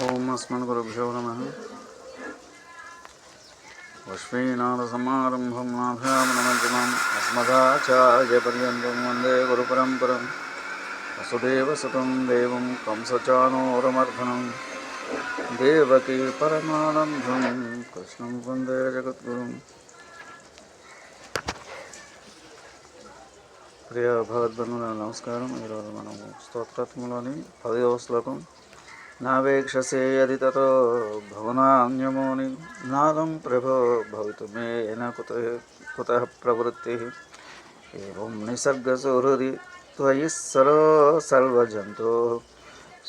ఓం అస్మన్ గురుభ్యో నమ లక్ష్మీనాథసమారంభం నాభ్యామనమధ్యమం అస్మదాచార్యపర్యంతం వందే గురుపరంపరం వసుదేవసుతం దేవం కంసచానోరమర్ధనం దేవకీ పరమానందం కృష్ణం వందే జగద్గురుం ప్రియ భగవద్బంధువుల నమస్కారం ఈరోజు మనము స్తోత్రత్వంలోని పదవ శ్లోకం నావేక్షసే యది తతో భవనాన్యమోని నాదం ప్రభో భవితు మే న కుత ప్రవృత్తి ఏం నిసర్గసుహృది త్వయి సరో సర్వజంతో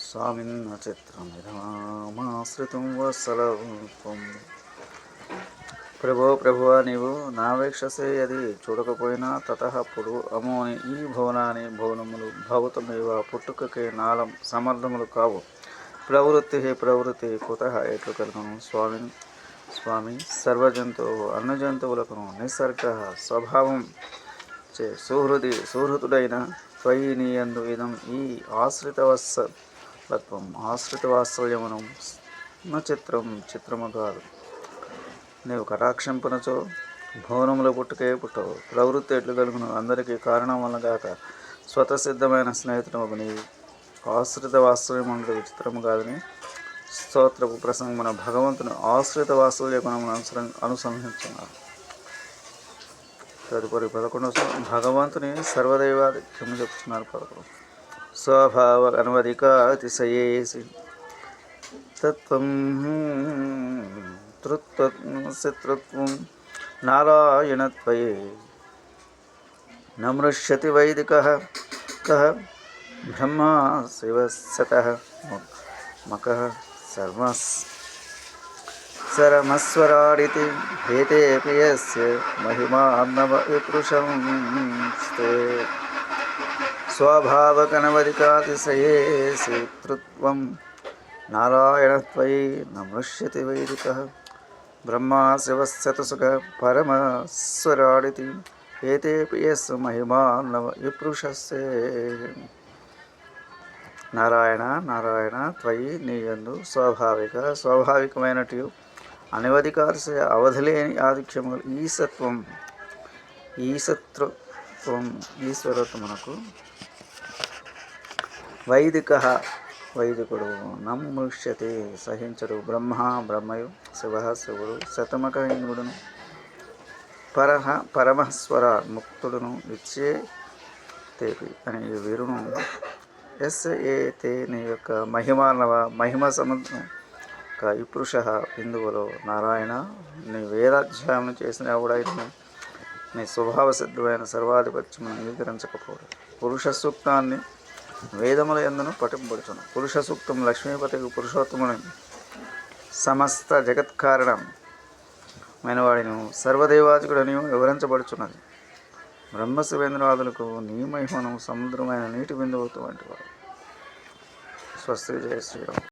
స్వామిన్న చిత్రమిదమాశ్రితం వత్సలం ప్రభో ప్రభువా నీవు నావేక్షసే అది చూడకపోయినా తత అప్పుడు అమోని ఈ భవనాన్ని భవనములు భవతమేవ పుట్టుకకే నాళం సమర్థములు కావు। ప్రవృత్తి ప్రవృత్తి కుత ఎట్లు కలుగును స్వామి స్వామి సర్వజంతువు అన్న జంతువులకు నిసర్గ స్వభావం చే సుహృది సుహృతుడైన త్వయి నీయందు ఇదం ఈ ఆశ్రితవత్సత్వం ఆశ్రితవాత్సల్యమును న చిత్రం చిత్రము కాదు నీవు కటాక్షింపునచో భవనముల పుట్టుకే పుట్టవు. ప్రవృత్తి ఎట్లు కలుగును? అందరికీ కారణం వల్ల కాక స్వతసిద్ధమైన స్నేహితుడు నీ ఆశ్రిత వాత్సల్యం విచిత్రము కాదని స్తోత్రపు ప్రసంగమున భగవంతుని ఆశ్రిత వాస్తవ్య గుణమును అనుసర అనుసంధించున్నారు తదుపరి పదకొండవ భగవంతుని సర్వదైవాది క్షమ చెప్తున్నారు పదకొండు. స్వభావ అనవధిక అతిశయేసి తత్వం శత్రుత్వం నారాయణత్వయే. నమృష్యతి వైదిక కः బ్రహ్మ శివశత మక సర్వస్ సరమస్వరాడితి భేతే యస్య మహిమాన్నవ విపురుషం స్తే స్వభావకనవధికాతిశయేసి తృత్వం నారాయణత్వయి నమృష్యతి వైదిక బ్రహ్మా శివశతసుఖ పరమస్వరాడితి ఏతే ప్రియస్ మహిమాన్నవ విపృషస్సే నారాయణ నారాయణ త్వయి నీయందు స్వాభావిక స్వాభావికమైనటు అనవధికారస అవధిలేని ఆధిక్యము ఈసత్వం ఈసత్వం ఈశ్వరత్వమునకు వైదిక వైదికుడు నమ్ముష్యతి సహించడు బ్రహ్మ బ్రహ్మయు శివ శివుడు శతమక ఇంద్రుడును. పరహ పరమస్వర ముక్తుడును ఇచ్చే తేపి అనే ఈ వీరును ఎస్ ఏ తే నీ యొక్క మహిమానవ మహిమ సముద్రం ఇపురుష హిందువులో నారాయణ నీ వేదాధ్యాయం చేసిన ఎవడైతే నీ స్వభావ సిద్ధమైన సర్వాధిపత్యం అంగీకరించకపోవడం పురుష సూక్తాన్ని వేదముల ఎందును పఠింపడుచును పురుష సూక్తం లక్ష్మీపతికి పురుషోత్తముని సమస్త జగత్కారణం మైనవాడిను సర్వదేవాజకుడని వివరించబడుచున్నది. బ్రహ్మశివేంద్రవాదులకు నీమహిమను సముద్రమైన నీటి బిందువుతో వంటి వాడు స్వస్తి జయ శ్రీరామ్.